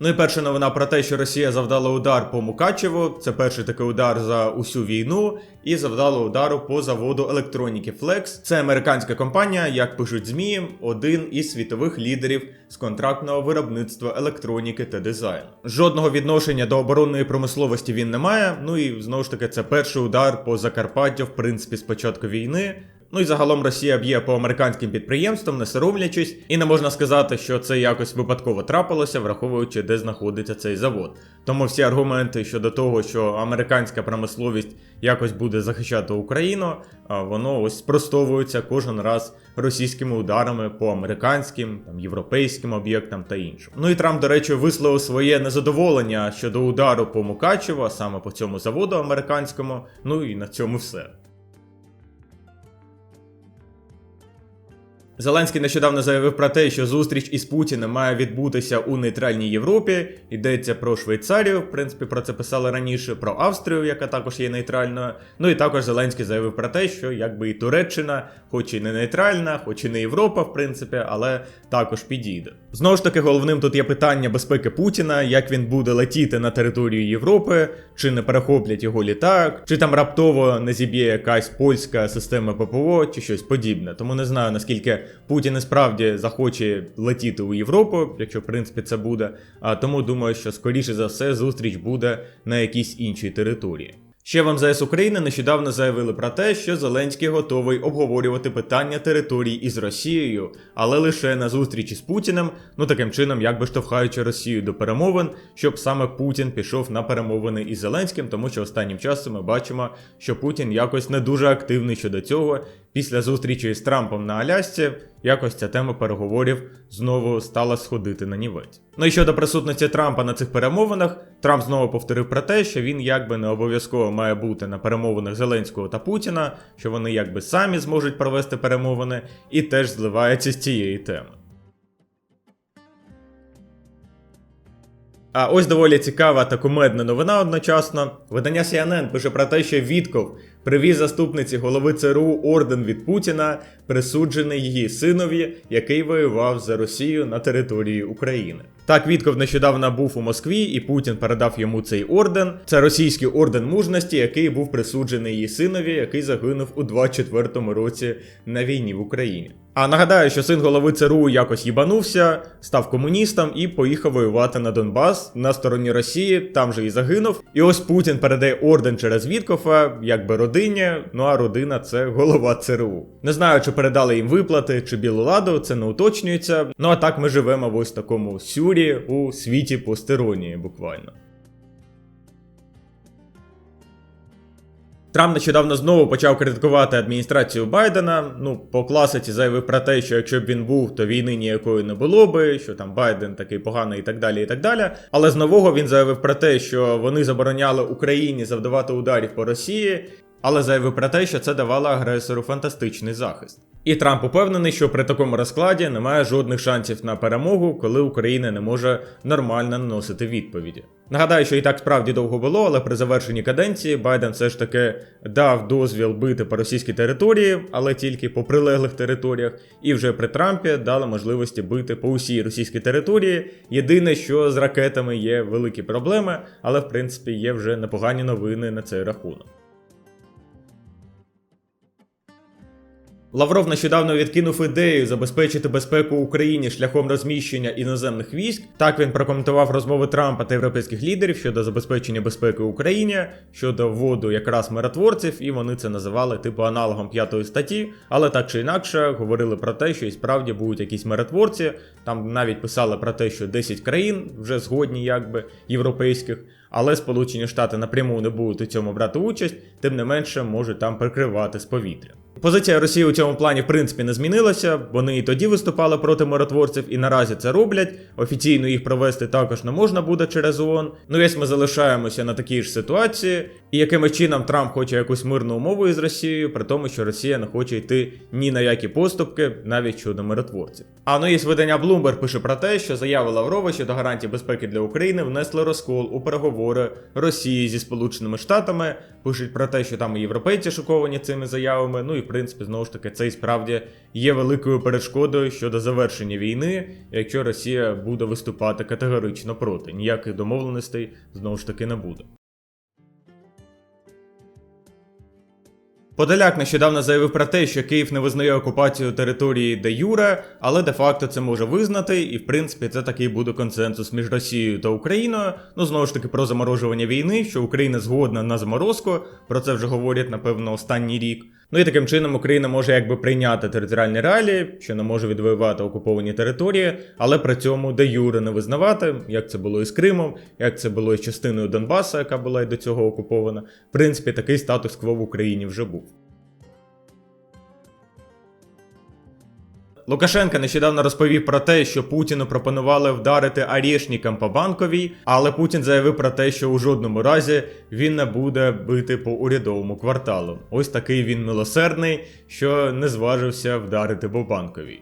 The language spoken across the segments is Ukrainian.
Ну і перша новина про те, що Росія завдала удар по Мукачеву. Це перший такий удар за усю війну, і завдала удару по заводу електроніки Flex. Це американська компанія, як пишуть ЗМІ, один із світових лідерів з контрактного виробництва електроніки та дизайну. Жодного відношення до оборонної промисловості він не має. Ну і знову ж таки, це перший удар по Закарпаттю, в принципі, з початку війни. Ну і загалом Росія б'є по американським підприємствам, не соромлячись, і не можна сказати, що це якось випадково трапилося, враховуючи, де знаходиться цей завод. Тому всі аргументи щодо того, що американська промисловість якось буде захищати Україну, воно ось спростовується кожен раз російськими ударами по американським, там європейським об'єктам та іншим. Ну і Трамп, до речі, висловив своє незадоволення щодо удару по Мукачево, а саме по цьому заводу американському. Ну і на цьому все. Зеленський нещодавно заявив про те, що зустріч із Путіним має відбутися у нейтральній Європі. Йдеться про Швейцарію, в принципі, про це писали раніше, про Австрію, яка також є нейтральною. Ну і також Зеленський заявив про те, що якби і Туреччина, хоч і не нейтральна, хоч і не Європа, в принципі, але також підійде. Знову ж таки, головним тут є питання безпеки Путіна, як він буде летіти на територію Європи, чи не перехоплять його літак, чи там раптово не зіб'є якась польська система ППО, чи щось подібне. Тому не знаю наскільки. Путін і справді захоче летіти у Європу, якщо в принципі це буде. А тому думаю, що скоріше за все зустріч буде на якійсь іншій території. Ще в МЗС України нещодавно заявили про те, що Зеленський готовий обговорювати питання територій із Росією, але лише на зустрічі з Путіним, ну таким чином, якби штовхаючи Росію до перемовин, щоб саме Путін пішов на перемовини із Зеленським, тому що останнім часом ми бачимо, що Путін якось не дуже активний щодо цього. Після зустрічі з Трампом на Алясці якось ця тема переговорів знову стала сходити на нівець. Ну і щодо присутності Трампа на цих перемовинах, Трамп знову повторив про те, що він якби не обов'язково має бути на перемовинах Зеленського та Путіна, що вони якби самі зможуть провести перемовини, і теж зливається з цієї теми. А ось доволі цікава та кумедна новина одночасно. Видання CNN пише про те, що Вітков привіз заступниці голови ЦРУ орден від Путіна, присуджений її синові, який воював за Росію на території України. Так, Вітков нещодавно був у Москві, і Путін передав йому цей орден. Це російський орден мужності, який був присуджений її синові, який загинув у 24-му році на війні в Україні. А нагадаю, що син голови ЦРУ якось їбанувся, став комуністом і поїхав воювати на Донбас на стороні Росії, там же і загинув. І ось Путін передає орден через Віткофа, якби родині. Ну а родина це голова ЦРУ. Не знаю, чи передали їм виплати чи білу ладу, це не уточнюється. Ну а так ми живемо в ось такому сюрі у світі постеронії, буквально. Трамп нещодавно знову почав критикувати адміністрацію Байдена. Ну, по класиці заявив про те, що якщо б він був, то війни ніякої не було би, що там Байден такий поганий і так далі. і так далі. Але з нового він заявив про те, що вони забороняли Україні завдавати ударів по Росії, але заявив про те, що це давало агресору фантастичний захист. І Трамп упевнений, що при такому розкладі немає жодних шансів на перемогу, коли Україна не може нормально наносити відповіді. Нагадаю, що і так справді довго було, але при завершенні каденції Байден все ж таки дав дозвіл бити по російській території, але тільки по прилеглих територіях, і вже при Трампі дали можливості бити по усій російській території. Єдине, що з ракетами є великі проблеми, але в принципі є вже непогані новини на цей рахунок. Лавров нещодавно відкинув ідею забезпечити безпеку Україні шляхом розміщення іноземних військ. Так він прокоментував розмови Трампа та європейських лідерів щодо забезпечення безпеки Україні, щодо вводу якраз миротворців, і вони це називали типу аналогом п'ятої статті. Але так чи інакше говорили про те, що і справді будуть якісь миротворці. Там навіть писали про те, що 10 країн вже згодні, якби європейських. Але Сполучені Штати напряму не будуть у цьому брати участь, тим не менше можуть там прикривати з повітря. Позиція Росії у цьому плані в принципі не змінилася. Вони і тоді виступали проти миротворців, і наразі це роблять. Офіційно їх провести також не можна буде через ООН. Ну ось ми залишаємося на такій ж ситуації, і якимось чином Трамп хоче якусь мирну умову із Росією, при тому, що Росія не хоче йти ні на які поступки, навіть щодо миротворців. А ну і видання Bloomberg пише про те, що заяви Лаврова щодо гарантій безпеки для України внесли розкол у переговори Росії зі Сполученими Штатами. Пишуть про те, що там і європейці шоковані цими заявами. Ну і в принципі, знову ж таки, це і справді є великою перешкодою щодо завершення війни, якщо Росія буде виступати категорично проти. Ніяких домовленостей знову ж таки не буде. Подоляк нещодавно заявив про те, що Київ не визнає окупацію території де Юре, але де-факто це може визнати, і в принципі це такий буде консенсус між Росією та Україною. Ну знову ж таки про заморожування війни, що Україна згодна на заморозку. Про це вже говорять напевно останній рік. Ну і таким чином Україна може якби прийняти територіальні реалії, що не може відвоювати окуповані території, але при цьому де Юре не визнавати, як це було із Кримом, як це було із частиною Донбаса, яка була й до цього окупована. В принципі, такий статус-кво в Україні вже був. Лукашенко нещодавно розповів про те, що Путіну пропонували вдарити арішникам по банковій, але Путін заявив про те, що у жодному разі він не буде бити по урядовому кварталу. Ось такий він милосердний, що не зважився вдарити по банковій.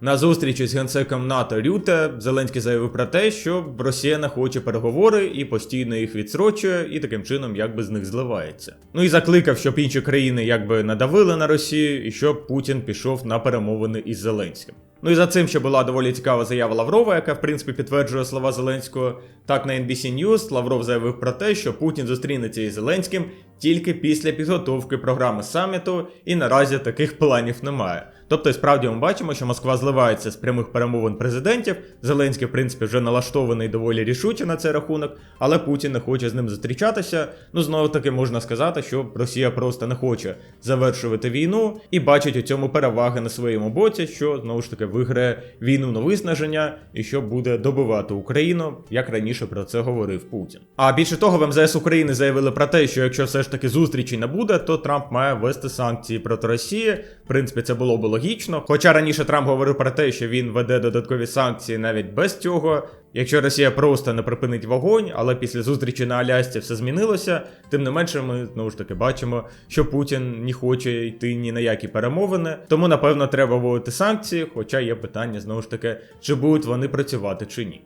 На зустрічі з генсеком НАТО Рюте Зеленський заявив про те, що Росія не хоче переговори і постійно їх відсрочує, і таким чином якби з них зливається. Ну і закликав, щоб інші країни якби надавили на Росію, і щоб Путін пішов на перемовини із Зеленським. Ну і за цим ще була доволі цікава заява Лаврова, яка в принципі підтверджує слова Зеленського. Так на NBC News Лавров заявив про те, що Путін зустрінеться із Зеленським тільки після підготовки програми саміту, і наразі таких планів немає. Тобто, справді ми бачимо, що Москва зливається з прямих перемовин президентів. Зеленський, в принципі, вже налаштований доволі рішуче на цей рахунок, але Путін не хоче з ним зустрічатися. Ну знову таки можна сказати, що Росія просто не хоче завершувати війну і бачить у цьому переваги на своєму боці, що знову ж таки виграє війну на виснаження і що буде добивати Україну, як раніше про це говорив Путін. А більше того, в МЗС України заявили про те, що якщо все ж таки зустрічі не буде, то Трамп має ввести санкції проти Росії. В принципі, це було б логічно. Хоча раніше Трамп говорив про те, що він веде додаткові санкції навіть без цього. Якщо Росія просто не припинить вогонь, але після зустрічі на Алясці все змінилося, тим не менше, ми знову ж таки бачимо, що Путін не хоче йти ні на які перемовини. Тому напевно треба вводити санкції, хоча є питання знову ж таки, чи будуть вони працювати чи ні.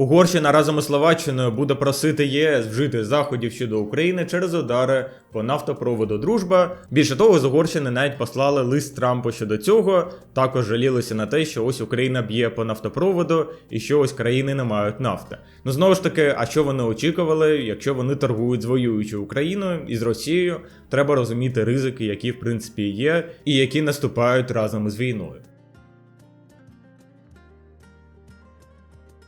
Угорщина разом із Словаччиною буде просити ЄС вжити заходів щодо України через удари по нафтопроводу Дружба. Більше того, з Угорщини навіть послали лист Трампу щодо цього. Також жалілися на те, що ось Україна б'є по нафтопроводу і що ось країни не мають нафти. Ну знову ж таки, а що вони очікували, якщо вони торгують з воюючою Україною і з Росією, треба розуміти ризики, які в принципі є, і які наступають разом із війною.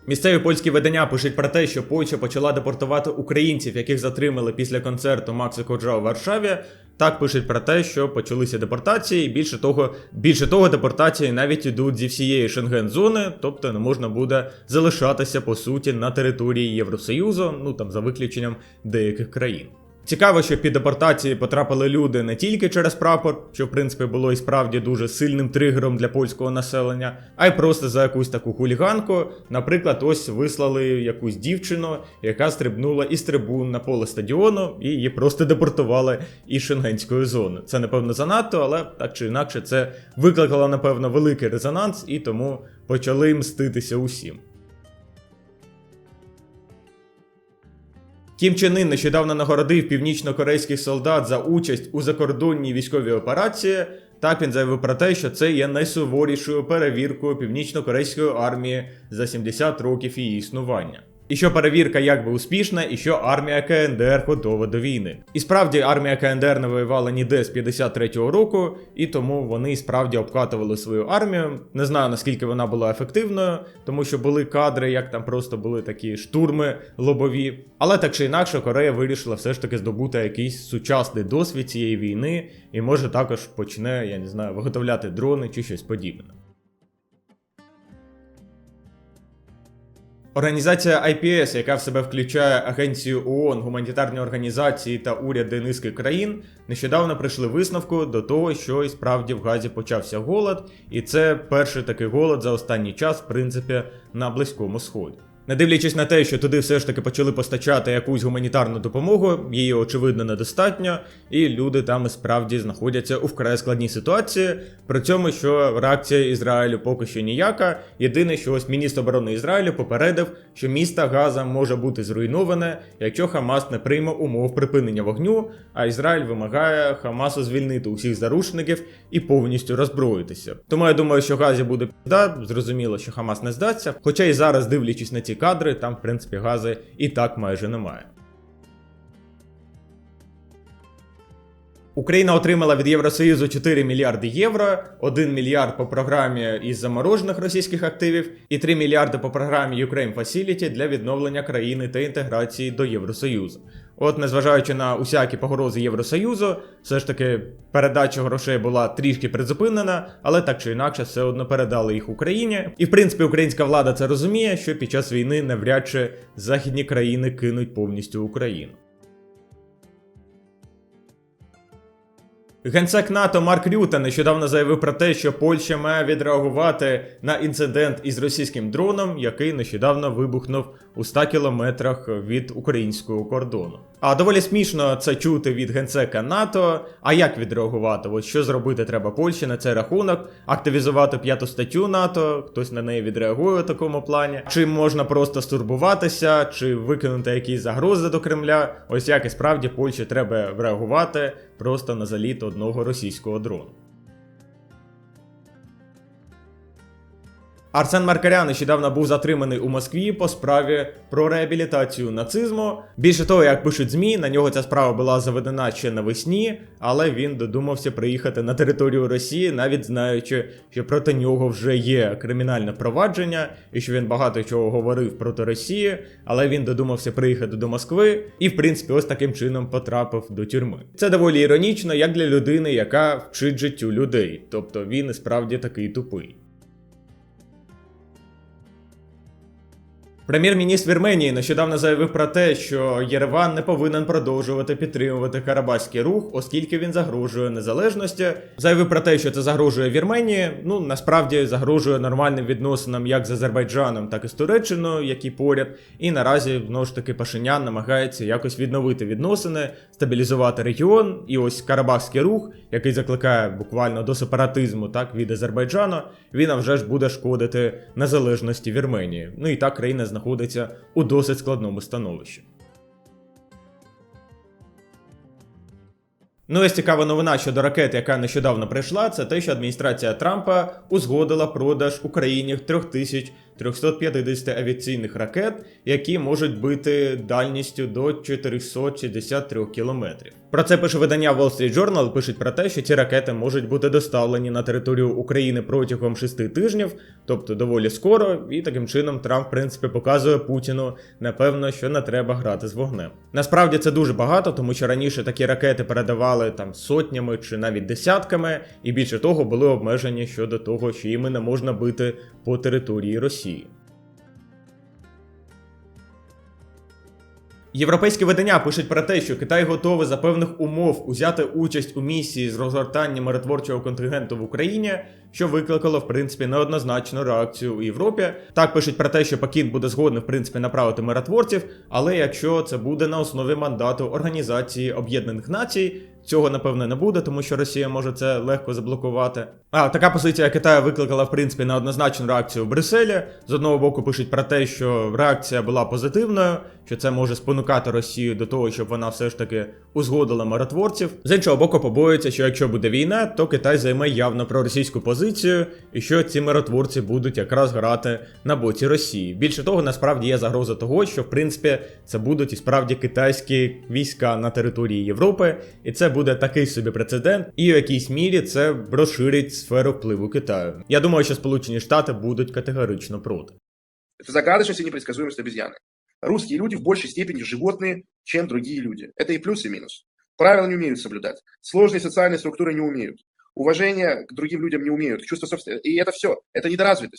Місцеві польські видання пишуть про те, що Польща почала депортувати українців, яких затримали після концерту Макса Коджа у Варшаві. Так пишуть про те, що почалися депортації, і більше того, більше того, депортації навіть ідуть зі всієї Шенген-зони, тобто не можна буде залишатися по суті на території Євросоюзу, ну там за виключенням деяких країн. Цікаво, що під депортації потрапили люди не тільки через прапор, що в принципі було і справді дуже сильним тригером для польського населення, а й просто за якусь таку хуліганку. Наприклад, ось вислали якусь дівчину, яка стрибнула із трибун на поле стадіону, і її просто депортували із шенгенської зони. Це напевно занадто, але так чи інакше це викликало напевно великий резонанс, і тому почали мститися усім. Кім Чен Ын нещодавно нагородив північно-корейських солдат за участь у закордонній військовій операції. Так він заявив про те, що це є найсуворішою перевіркою північно-корейської армії за 70 років її існування. І що перевірка якби успішна, і що армія КНДР готова до війни. І справді армія КНДР не воювала ніде з 53-го року, і тому вони справді обкатували свою армію. Не знаю наскільки вона була ефективною, тому що були кадри, як там просто були такі штурми лобові. Але так чи інакше, Корея вирішила все ж таки здобути якийсь сучасний досвід цієї війни, і може також почне, я не знаю, виготовляти дрони чи щось подібне. Організація IPS, яка в себе включає Агенцію ООН, гуманітарні організації та уряди низки країн, нещодавно прийшли висновку до того, що і справді в Газі почався голод, і це перший такий голод за останній час, в принципі, на Близькому Сході. Не дивлячись на те, що туди все ж таки почали постачати якусь гуманітарну допомогу, її очевидно недостатньо, і люди там і справді знаходяться у вкрай складній ситуації. При цьому, що реакція Ізраїлю поки що ніяка. Єдине, що ось міністр оборони Ізраїлю попередив, що місто Газа може бути зруйноване, якщо Хамас не прийме умов припинення вогню, а Ізраїль вимагає Хамасу звільнити усіх заручників і повністю роззброїтися. Тому я думаю, що Газі буде пізда, зрозуміло, що Хамас не здасться. Хоча і зараз, дивлячись на ці кадри, там, в принципі, гази і так майже немає. Україна отримала від Євросоюзу 4 мільярди євро, 1 мільярд по програмі із заморожених російських активів і 3 мільярди по програмі Ukraine Facility для відновлення країни та інтеграції до Євросоюзу. От, незважаючи на усякі погрози Євросоюзу, все ж таки передача грошей була трішки призупинена, але так чи інакше все одно передали їх Україні. І в принципі українська влада це розуміє, що під час війни навряд чи західні країни кинуть повністю Україну. Генсек НАТО Марк Рюта нещодавно заявив про те, що Польща має відреагувати на інцидент із російським дроном, який нещодавно вибухнув у 100 кілометрах від українського кордону. А доволі смішно це чути від генсека НАТО. А як відреагувати? От що зробити треба Польщі на цей рахунок? Активізувати п'яту статтю НАТО, хтось на неї відреагує у такому плані. Чи можна просто стурбуватися, чи викинути якісь загрози до Кремля? Ось як і справді Польщі треба реагувати просто на заліт одного російського дрону. Арсен Маркарян нещодавно був затриманий у Москві по справі про реабілітацію нацизму. Більше того, як пишуть ЗМІ, на нього ця справа була заведена ще навесні, але він додумався приїхати на територію Росії, навіть знаючи, що проти нього вже є кримінальне провадження, і що він багато чого говорив проти Росії, але він додумався приїхати до Москви і, в принципі, ось таким чином потрапив до тюрми. Це доволі іронічно, як для людини, яка вчить життю людей, тобто він і справді такий тупий. Прем'єр-міністр Вірменії нещодавно заявив про те, що Єреван не повинен продовжувати підтримувати Карабаський рух, оскільки він загрожує незалежності. Заявив про те, що це загрожує Вірменії. Ну насправді загрожує нормальним відносинам як з Азербайджаном, так і з Туреччиною, які поряд. І наразі знову ж таки Пашинян намагається якось відновити відносини, стабілізувати регіон. І ось Карабахський рух, який закликає буквально до сепаратизму, так від Азербайджану, він вже ж буде шкодити незалежності Вірменії. Ну і так країна знаходиться у досить складному становищі. Ну, ось цікава новина щодо ракети, яка нещодавно прийшла, це те, що адміністрація Трампа узгодила продаж Україні 3350 авіаційних ракет, які можуть бити дальністю до 463 кілометрів. Про це пише видання Wall Street Journal, пишуть про те, що ці ракети можуть бути доставлені на територію України протягом 6 тижнів, тобто доволі скоро, і таким чином Трамп, в принципі, показує Путіну, напевно, що не треба грати з вогнем. Насправді це дуже багато, тому що раніше такі ракети передавали там сотнями чи навіть десятками, і більше того були обмежені щодо того, що їми не можна бити по території Росії. Європейські видання пишуть про те, що Китай готовий за певних умов узяти участь у місії з розгортання миротворчого контингенту в Україні, що викликало в принципі неоднозначну реакцію у Європі. Так пишуть про те, що Пекін буде згодний в принципі направити миротворців, але якщо це буде на основі мандату Організації Об'єднаних Націй. Цього напевно не буде, тому що Росія може це легко заблокувати. А така позиція Китаю викликала в принципі неоднозначну реакцію в Брюсселі. З одного боку пишуть про те, що реакція була позитивною, що це може спонукати Росію до того, щоб вона все ж таки узгодила миротворців. З іншого боку, побоюється, що якщо буде війна, то Китай займе явно проросійську позицію, і що ці миротворці будуть якраз грати на боці Росії. Більше того, насправді є загроза того, що в принципі це будуть і справді китайські війська на території Європи, і це буде такий собі прецедент, і в якійсь мірі це розширить сферу впливу Китаю. Я думаю, що Сполучені Штати будуть категорично проти. Это загадочность и непредсказуемость обезьяны. Русские люди в большей степени животные, чем другие люди. Это и плюс, и минус. Правила не умеют соблюдать. Сложные социальные структуры не умеют. Уважение к другим людям не умеют. Чувство собственности. И это все. Это недоразвитость.